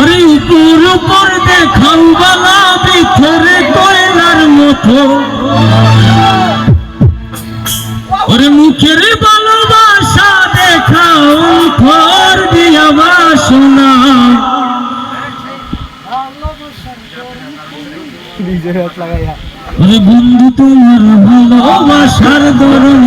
ওরে উপর উপর দেখাও বালা, ভিতরে কয়লার মতো। ওরে মুখের ভালোবাসা দেখাও, ঘর দিয়া বাসনা। ওরে বন্ধু, তোমার ভালোবাসার দরণ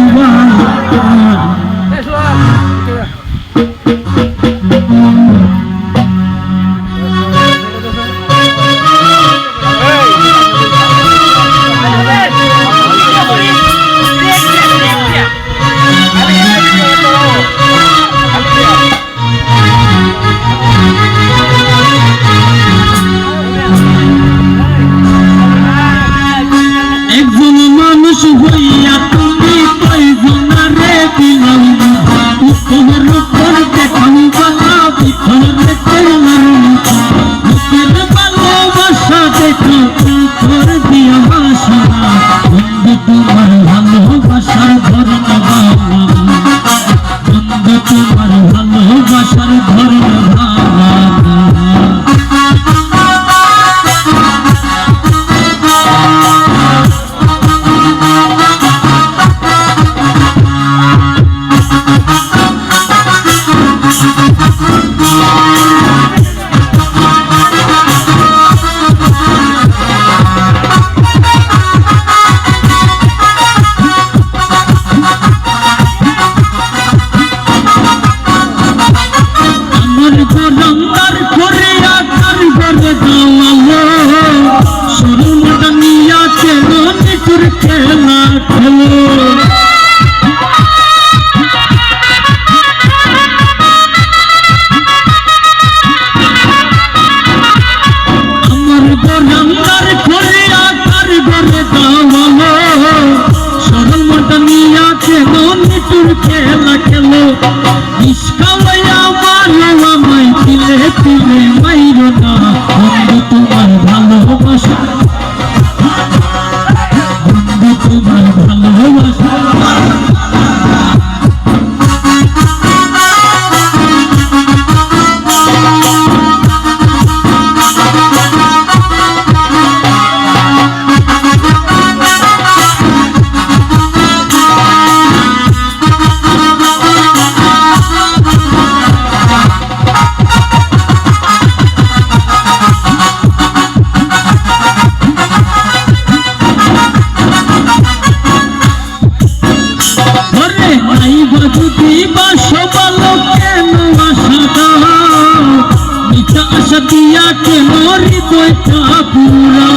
নাই বাজুতি বা কেন আশা দাও? মিঠা আশা দিয়া কেন হৃদয়টা পুরা?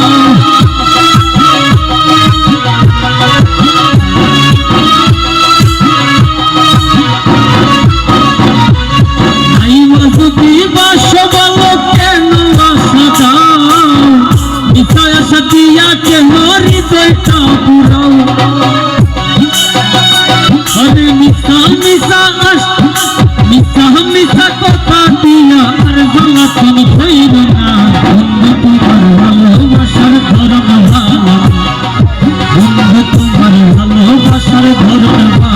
নাই বাজুতি বা কেন আশা দাও? মিঠা আশা দিয়া কেন হৃদয়টা পুরাও সারা ঘর